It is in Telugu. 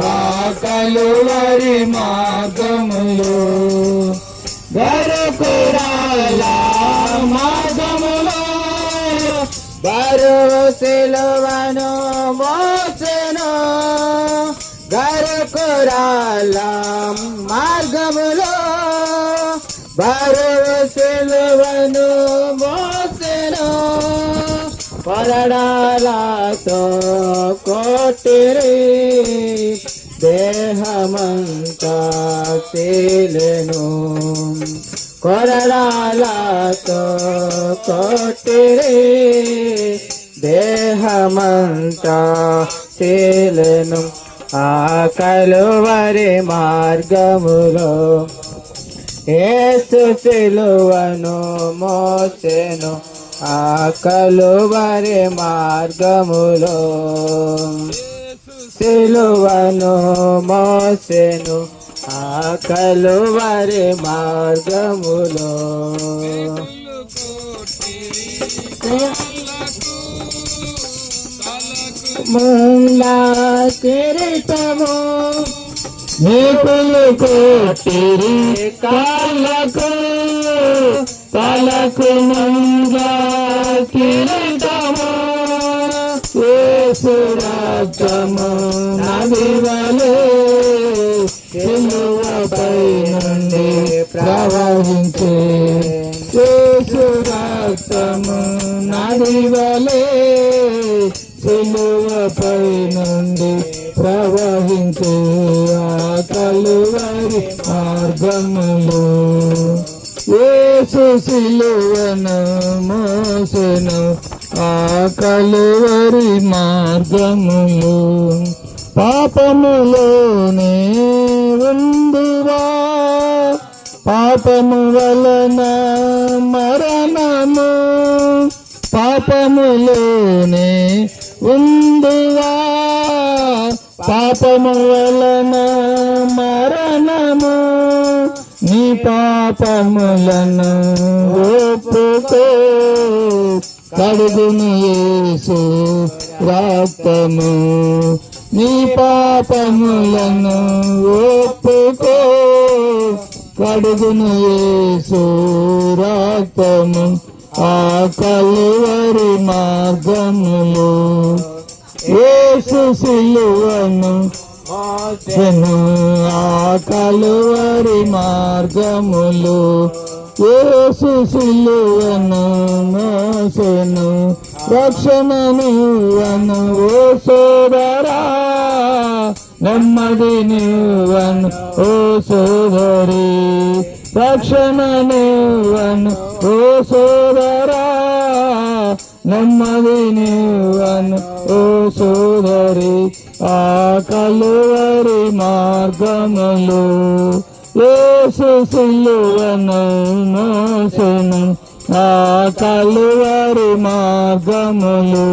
ఆ వరి మాగములు. గరుకురాల మాగములు. బరువు సిలువను మోసెను. గరుకురాల మార్గములో బరువు సిలువను పరడాలతో కోటిరి దేహమంతా తేలెను కొరడాలతో కోటిరి దేహమంతా తేలెను ఆ కలువరి మార్గములో ఏసు సిలువను మోసెను. ఆ కలువరి మార్గములో. సిలువను మోసెను ఆ కలువరి మార్గములో. ముందా కిరీటము కోటిరి కాళ్ళకు తలకు ముంగా నదివలే సిలువపై నుండి ప్రవహించే యేసురాజము నదివలే సిలువపై నుండి ప్రవహించే ఆ కలువరి మార్గములో. యేసు సిలువను మోసెను ఆ కలువరి మార్గములు పాపములోనే ఉందిరా పాపము వలన మరణము పాపములోనే ఉందివా పాపము వలన మరణము నీ పాపములను ఒప్పుకో. కడుగును యేసు రక్తము. నీ పాపములను ఒప్పుకో. కడుగును యేసు రక్తము. ఆ కలువరి మార్గములు యేసు సిలువను మోసెను ఆ కలువరి మార్గములు యేసు సిలువను మోసెను రక్షణను వను ఓ సోదరా నెమ్మది నీవను ఓ సోదరి రక్షణ నీవను ఓ సోదరా నమ్మది నీవను ఓ సోదరి ఆ కలువరి మార్గములు. ఏసు సిలువను మోసెను ఆ కలువరి మార్గములు.